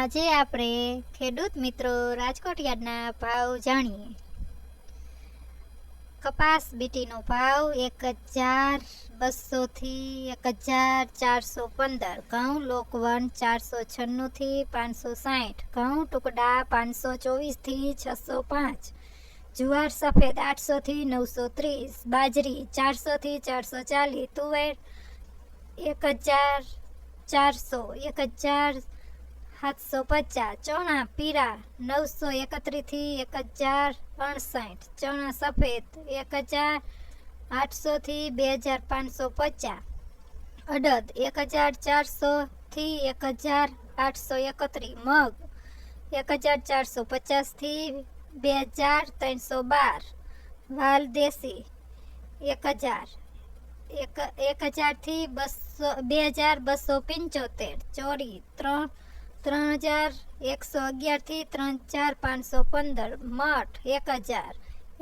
આજે આપણે ખેડૂત મિત્રો રાજકોટ યાર્ડના ભાવ જાણીએ. કપાસ બીટીનો ભાવ એક હજાર બસોથી એક હજાર ચારસો પંદર. ઘઉં લોકવન ચારસો છન્નુંથી પાંચસો સાઠ. ઘઉં ટુકડા પાંચસો ચોવીસથી છસો પાંચ. જુવાર સફેદ આઠસોથી નવસો ત્રીસ. બાજરી ચારસોથી ચારસો ચાલીસ. તુવેર એક હજાર ચારસો, એક હજાર સાતસો પચાસ, ચણા, પીળા નવસો એકત્રીસથી એક હજાર અણસાઠ ચણા સફેદ એક હજાર આઠસોથી બે હજાર પાંચસો પચાસ, અડદ એક હજાર ચારસોથી એક હજાર આઠસો એકત્રીસ, મગ એક હજાર ચારસો પચાસથી બે હજાર ત્રણસો બાર, વાલ દેશી એક હજાર એક એક હજારથી બસો બે હજાર બસો પંચોતેર ચોરી ત્રણ ત્રણ હજાર એકસો અગિયારથી ત્રણ ચાર પાંચસો પંદર, મઠ એક હજાર.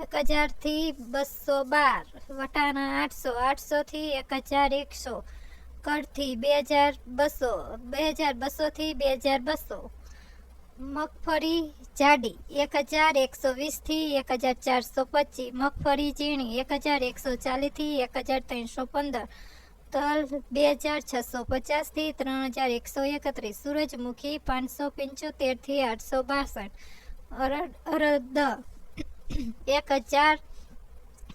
એક હજારથી બસો બાર, વટાણા આઠસો આઠસોથી એક હજાર એકસો. કડથી બે હજાર બસો, બે હજાર બસોથી બે હજાર બસો. મગફળી જાડી એક હજાર એકસો વીસથી એક હજાર ચારસો પચીસ. મગફળી ઝીણી એક હજાર એકસો ચાલીસથી એક હજાર ત્રણસો પંદર. તલ બે હજાર છસો પચાસથી ત્રણ હજાર એકસો એકત્રીસ. સૂરજમુખી પાંચસો પંચોતેરથી આઠસો બાસઠ. અરદ એક હજાર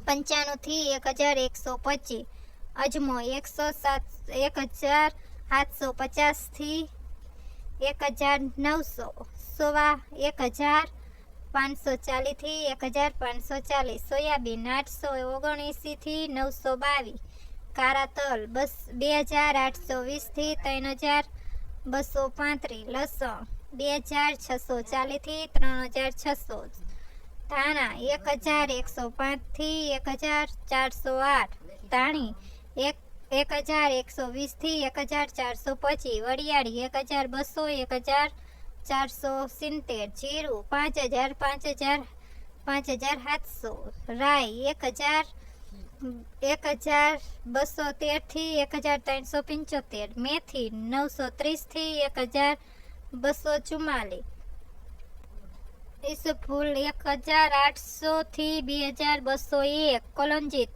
પંચાણુંથી એક હજાર એકસો પચીસ. અજમો એકસો સાત, એક હજાર સાતસો પચાસથી એક હજાર નવસો. સોવા એક હજાર પાંચસો ચાલીસથી એક હજાર પાંચસો ચાલીસ. સોયાબીન આઠસો ઓગણએંસીથી નવસો બાવીસ. કારા તલ બસ બે હજાર આઠસો વીસથી ત્રણ હજાર બસો પાંત્રીસ, લસણ બે હજાર છસો ચાલીસથી ત્રણ હજાર છસો. ધાણા એક હજાર એકસો પાંચથી એક હજાર ચારસો આઠ. ધાણી એક એક હજાર એકસો વીસથી એક હજાર ચારસો પચીસ. વરિયાળી એક હજાર બસો, એક હજાર ચારસો સિત્તેર. જીરું પાંચ હજાર પાંચ હજાર પાંચ હજાર સાતસો. રાય એક હજાર એક હજાર બસો તેરથી એક હજાર ત્રણસો પંચોતેર. મેથી નવસો ત્રીસથી એક હજાર બસો ચુમ્માલીસ. ઈસફૂલ એક હજાર આઠસોથી બે હજાર બસો એક. કોલંજી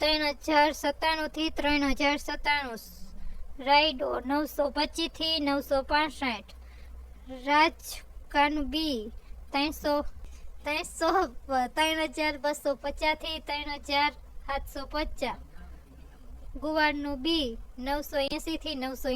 ત્રણ હજાર સત્તાણુંથી ત્રણ હજાર સત્તાણું. રાયડો નવસો પચીસથી નવસો પાસઠ. રાજકાનબી ત્રણસો ત્રણસો, ત્રણ હજાર બસો પચાસથી ત્રણ હજાર સાતસો પચાસ. ગુવારનું બી નવસો એંસીથી નવસો